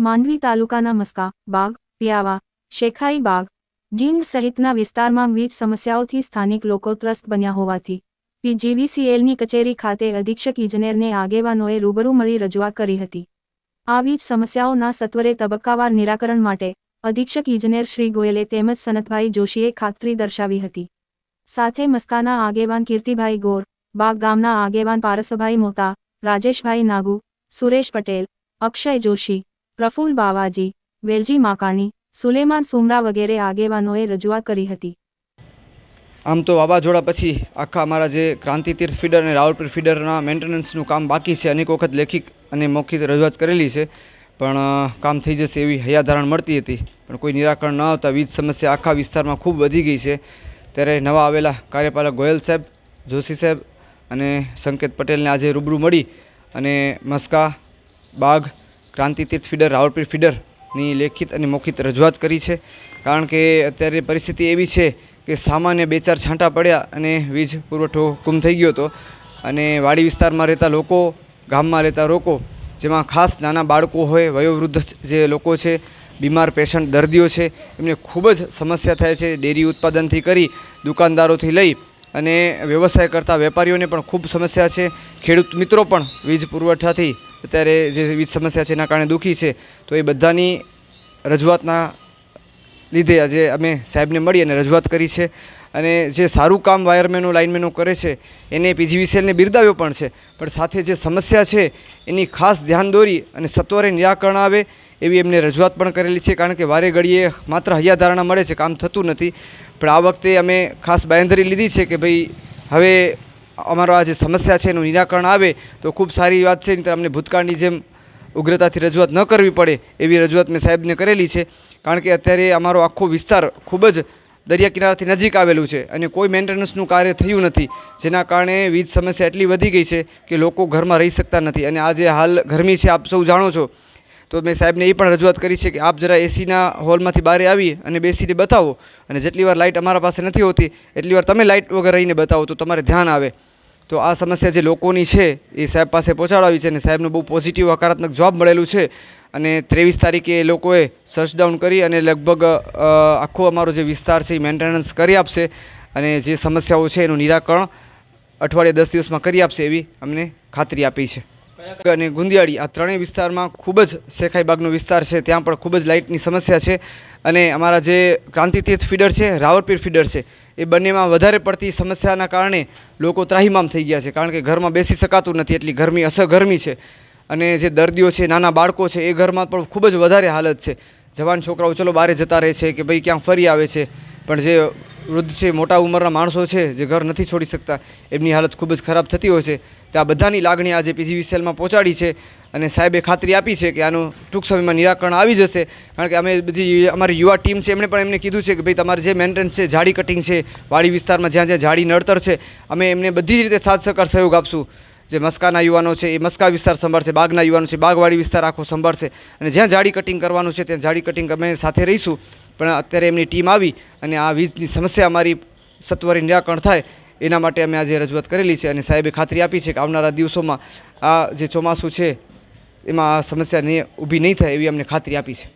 માંડવી તાલુકાના મસ્કા, બાગ, પિયાવા, શેખાઈ બાગ ગીંડ સહિતના વિસ્તારમાં વીજ સમસ્યાઓથી સ્થાનિક લોકો ત્રસ્ત બન્યા હોવાથી પીજીવીસીએલની કચેરી ખાતે અધિક્ષક ઇજનેરને આગેવાનોએ રૂબરૂ મળી રજૂઆત કરી હતી. આ વીજ સમસ્યાઓના સત્વરે તબક્કાવાર નિરાકરણ માટે અધિક્ષક ઇજનેર શ્રી ગોયલે તેમજ સનતભાઈ જોશીએ ખાતરી દર્શાવી હતી. સાથે મસ્કાના આગેવાન કીર્તિભાઈ ગોર, બાગ ગામના આગેવાન પારસભાઈ મોતા, રાજેશભાઈ નાગુ, સુરેશ પટેલ, અક્ષય જોશી પ્રફુલ બાવાજી, વેલજી માકાણી, સુલેમાન સુમરા વગેરે આગેવાનોએ રજૂઆત કરી હતી. આમ તો વાવાઝોડા પછી આખા અમારા જે ક્રાંતિ તીર્થ ફીડર અને રાવલપીર ફીડરના મેન્ટેનન્સનું કામ બાકી છે, અનેક વખત લેખિત અને મૌખિક રજૂઆત કરેલી છે, પણ કામ થઈ જશે એવી હૈયાધારણ મળતી હતી. પણ કોઈ નિરાકરણ ન આવતા વીજ સમસ્યા આખા વિસ્તારમાં ખૂબ વધી ગઈ છે. ત્યારે નવા આવેલા કાર્યપાલક ગોયલ સાહેબ, જોશી સાહેબ અને સંકેત પટેલને આજે રૂબરૂ મળી અને મસ્કા બાગ ક્રાંતિ તીર્થ ફીડર રાવલપીર ફીડરની લેખિત અને મૌખિત રજૂઆત કરી છે. કારણ કે અત્યારે પરિસ્થિતિ એવી છે કે સામાન્ય બે ચાર છાંટા પડ્યા અને વીજ પુરવઠો ગુમ થઈ ગયો હતો. અને વાડી વિસ્તારમાં રહેતા લોકો, ગામમાં રહેતા લોકો, જેમાં ખાસ નાના બાળકો હોય, વયોવૃદ્ધ જે લોકો છે, બીમાર પેશન્ટ, દર્દીઓ છે, એમને ખૂબ જ સમસ્યા થાય છે ડેરી ઉત્પાદનથી કરી દુકાનદારોથી લઈ અને વ્યવસાય કરતા વેપારીઓને પણ ખૂબ સમસ્યા છે. ખેડૂત મિત્રો પણ વીજ પુરવઠાથી અત્યારે જે વીજ સમસ્યા છે એના કારણે દુઃખી છે, તો એ બધાની રજૂઆતના લીધે આજે અમે સાહેબને મળી અને રજૂઆત કરી છે. અને જે સારું કામ વાયરમેનો, લાઇનમેનો કરે છે, એને પીજીવીસીએલને બિરદાવ્યો પણ છે. પણ સાથે જે સમસ્યા છે, એની ખાસ ધ્યાન દોરી અને સત્વરે નિરાકરણ આવે એવી એમને રજૂઆત પણ કરેલી છે, કારણ કે વારે ઘડીએ માત્ર હૈયાધારણા મળે છે, કામ થતું નથી. પણ આ વખતે અમે ખાસ બાંયધરી લીધી છે કે ભાઈ હવે અમારો આ જે સમસ્યા છે એનું નિરાકરણ આવે તો ખૂબ સારી વાત છે. નહીં અમને ભૂતકાળની જેમ ઉગ્રતાથી રજૂઆત ન કરવી પડે એવી રજૂઆત મેં સાહેબને કરેલી છે. કારણ કે અત્યારે અમારો આખો વિસ્તાર ખૂબ જ દરિયા કિનારાથી નજીક આવેલું છે અને કોઈ મેન્ટેનન્સનું કાર્ય થયું નથી. જેના કારણે વીજ સમસ્યા એટલી વધી ગઈ છે કે લોકો ઘરમાં રહી શકતા નથી. અને આ જે હાલ ગરમી છે, આપ સૌ જાણો છો. તો મેં સાહેબને એ પણ રજૂઆત કરી છે કે આપ જરા એસીના હોલમાંથી બહાર આવી અને બેસીને બતાવો. અને જેટલી વાર લાઇટ અમારા પાસે નથી હોતી, એટલી વાર તમે લાઇટ વગર રહીને બતાવો તો તમારે ધ્યાન આવે. તો આ સમસ્યા જે લોકોની છે, એ સાહેબ પાસે પહોંચાડાવી છે અને સાહેબનું બહુ પોઝિટિવ હકારાત્મક જવાબ મળેલું છે. અને ત્રેવીસ તારીખે એ લોકોએ સર્ચ ડાઉન કરી અને લગભગ આખો અમારો જે વિસ્તાર છે એ મેન્ટેનન્સ કરી આપશે અને જે સમસ્યાઓ છે એનું નિરાકરણ અઠવાડિયે દસ દિવસમાં કરી આપશે એવી અમને ખાતરી આપી છે. અને ગુંદિયાળી આ ત્રણેય વિસ્તારમાં ખૂબ જ શેખાઈબાગનો વિસ્તાર છે. ત્યાં પણ ખૂબ જ લાઇટની સમસ્યા છે અને અમારા જે ક્રાંતિતીર્થ ફીડર છે રાવરપીર ફીડર છે, એ બંનેમાં વધારે પડતી સમસ્યાના કારણે લોકો ત્રાહિમામ થઈ ગયા છે કારણ કે ઘરમાં બેસી શકાતું નથી એટલી ગરમી અસર ગરમી છે. અને જે દર્દીઓ છે, નાના બાળકો છે, એ ઘરમાં પણ ખૂબ જ વધારે હાલત છે. જવાન છોકરાઓ, ચલો બહાર જતા રહે છે કે ભાઈ ક્યાં ફરી આવે છે. પણ જે વૃદ્ધ છે, મોટા ઉંમરના માણસો છે, જે ઘર નથી છોડી શકતા. એમની હાલત ખૂબ જ ખરાબ થતી હોય છે. તે આ બધાની લાગણી આજે પીજીવીસીએલમાં પહોંચાડી છે અને સાહેબે ખાતરી આપી છે કે આનું ટૂંક સમયમાં નિરાકરણ આવી જશે. કારણ કે અમે બધી અમારી યુવા ટીમ છે, એમણે પણ એમને કીધું છે કે ભાઈ, તમારે જે મેન્ટેનન્સ છે ઝાડી કટિંગ છે, વાડી વિસ્તારમાં જ્યાં જ્યાં ઝાડી નડતર છે, અમે એમને બધી રીતે સાથ સહકાર સહયોગ આપશું. જે મસ્કાના યુવાનો છે, એ મસ્કા વિસ્તાર સંભાળશે, બાગના યુવાનો છે, બાગવાડી વિસ્તાર આખો સંભાળશે. અને જ્યાં જાડી કટિંગ કરવાનું છે, ત્યાં જાડી કટિંગ અમે સાથે રહીશું. પણ અત્યારે એમની ટીમ આવી અને આ વીજની સમસ્યા અમારી સત્વરે નિરાકરણ થાય એના માટે અમે આજે રજૂઆત કરેલી છે અને સાહેબે ખાતરી આપી છે કે આવનારા દિવસોમાં આ જે ચોમાસું છે, એમાં આ સમસ્યા નહીં ઊભી નહીં થાય એવી અમને ખાતરી આપી છે.